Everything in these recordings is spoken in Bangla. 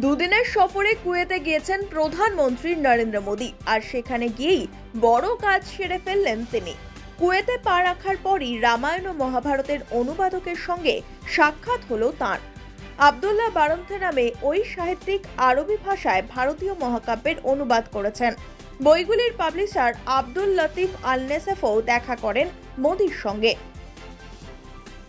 দুদিনের সফরে কুয়েতে গিয়েছেন প্রধানমন্ত্রী নরেন্দ্র মোদী, আর সেখানে গিয়েই বড় কাজ সেরে ফেললেন তিনি। কুয়েতে পা রাখার পরই রামায়ণ ও মহাভারতের অনুবাদকের সঙ্গে সাক্ষাৎ হলো তাঁর। আবদুল্লাহ বারন্থে নামে ওই সাহিত্যিক আরবি ভাষায় ভারতীয় মহাকাব্যের অনুবাদ করেছেন। বইগুলির পাবলিশার আব্দুল লতিফ আল নেসেফও দেখা করেন মোদির সঙ্গে।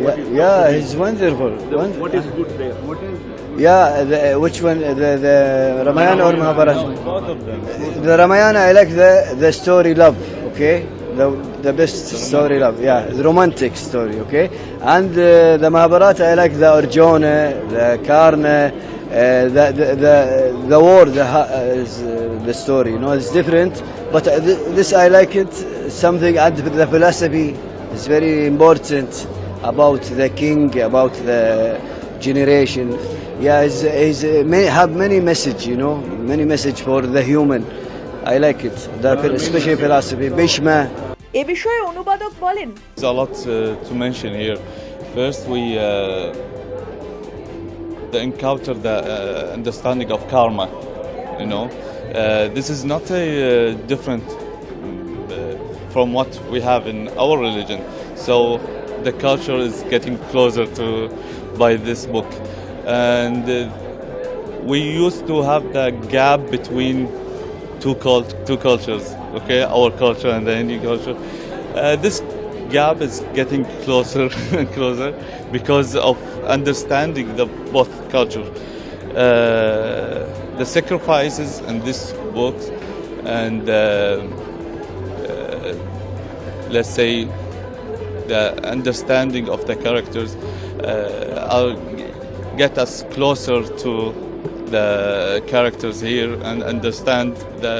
yeah, it's wonderful. Won- What is good there? What is Yeah, the, which one? The, the Ramayana or Mahabharata? Both of them. The Ramayana, I like the the story love. Okay, the the best story love. Yeah, the romantic story. Okay, and uh, the Mahabharata, I like the Arjuna, the Karna. Uh, the, the the the war the uh, is, uh, the story you know it's different but uh, th- this I like it something and the philosophy is very important about the king about the generation yeah is is uh, may have many message you know many message for the human I like it the phil- especially philosophy Bhishma এ বিষয়ে অনুবাদক বলেন There's a lot uh, to mention here. First, we uh, the encounter the uh, understanding of karma. You know, uh, this is not a uh, different mm, uh, from what we have in our religion. So the culture is getting closer to by this book, and uh, we used to have the gap between two cult two cultures okay? Our culture and the indian culture. Uh, this gap is getting closer and closer because of understanding the both culture. Uh, the sacrifices in this book and uh, let's say the understanding of the characters uh, are get us closer to the characters here and understand the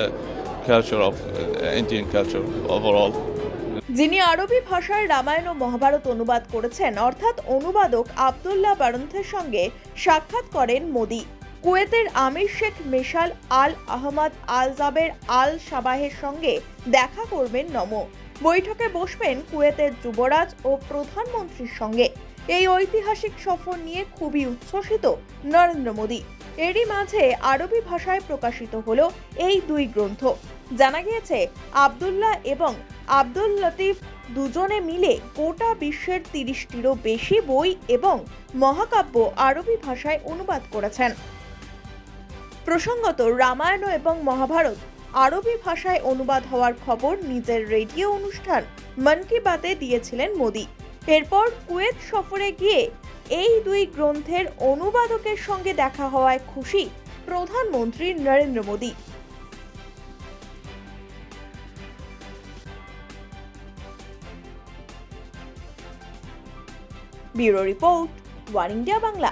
culture of uh, Indian culture overall. যিনি আরবি ভাষায় রামায়ণ ও মহাভারত অনুবাদ করেছেন অর্থাৎ অনুবাদক আবদুল্লাহ বারন্থের সঙ্গে সাক্ষাৎ করেন মোদি কুয়েতের আমির শেখ মেশাল আল আহমদ আল জাবের আল সাবাহের সঙ্গে দেখা করবেন নম বৈঠকে বসবেন কুয়েতের যুবরাজ ও প্রধানমন্ত্রীর সঙ্গে। এই ঐতিহাসিক সফর নিয়ে খুবই উচ্ছ্বসিত নরেন্দ্র মোদী। এরই মাঝে আরবি ভাষায় প্রকাশিত হলো এই দুই গ্রন্থ। জানা গিয়েছে, আবদুল্লাহ এবং আব্দুল লতিফ দুজনে মিলে গোটা বিশ্বের তিরিশটিরও বেশি বই এবং মহাকাব্য আরবি ভাষায় অনুবাদ করেছেন। প্রসঙ্গত রামায়ণ এবং মহাভারত আরবি ভাষায় অনুবাদ হওয়ার খবর নিজের রেডিও অনুষ্ঠান মন কি বাতে দিয়েছিলেন মোদি। এরপর কুয়েত সফরে গিয়ে এই দুই গ্রন্থের অনুবাদকের সঙ্গে দেখা হওয়ায় খুশি প্রধানমন্ত্রী Narendra Modi. Bureau report, one India Bangla.